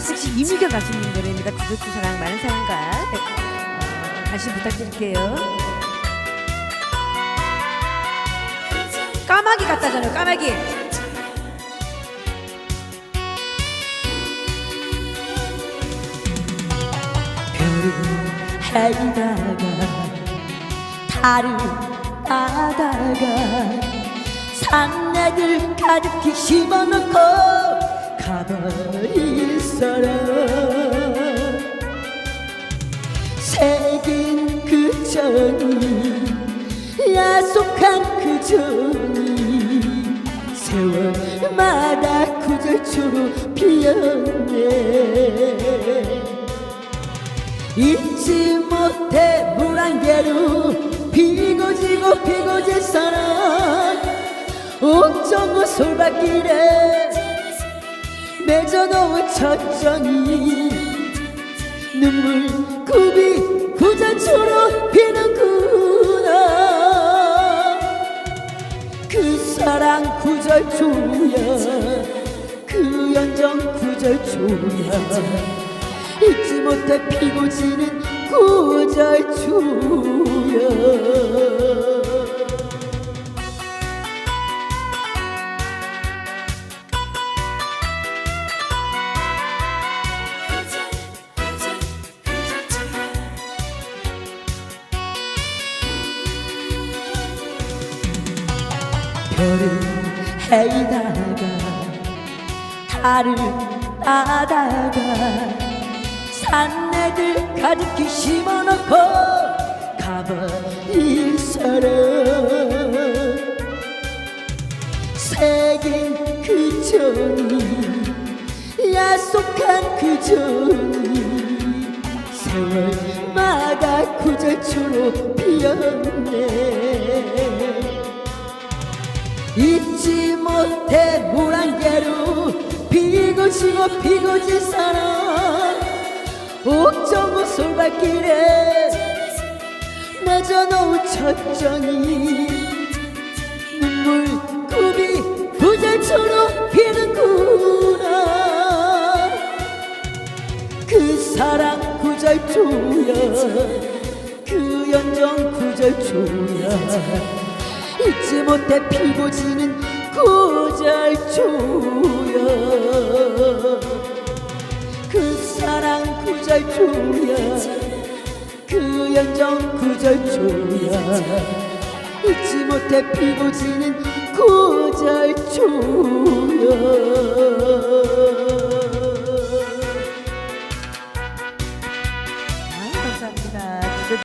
가르치시 이미경 가수님 노래입니다. 구독주 사랑 많은 사랑과 네, 어, 다시 부탁드릴게요. 까마귀 같다잖아요. 까마귀. 헤다가 달을 따다가 산내들 가득히 심어놓고 가버릴 사람. 새긴 그 정이 야속한 그 정이 세월마다 구절초로 피었네. 잊지 못해 물안개로 피고 지고 피고 질 사랑 옥정호 솔밭길에 맺어놓은 첫정이 눈물 굽이 구자초로 피는구나. 그 사랑 구절초야 그 연정 구절초야. 잊지 못해 피고 지는 구절초야 별을 헤다가 달을 따다가 산내들 가득히 심어놓고 가버릴 사람 새긴 그 정이 약속한 그 정이 세월마다 구절초로 피었네 잊지 못해 물안개로 피고 지고 피고 질 사람. 옥정호 솔밭길에 맺어놓은 첫정이 눈물 굽이 부절초로 피는구나. 그 사랑 구절초야 그 연정 구절초야 잊지 못해 피고 지는 구절초야 그 사랑 구절초야 그 연정 구절초야 잊지 못해 피고 지는 구절초야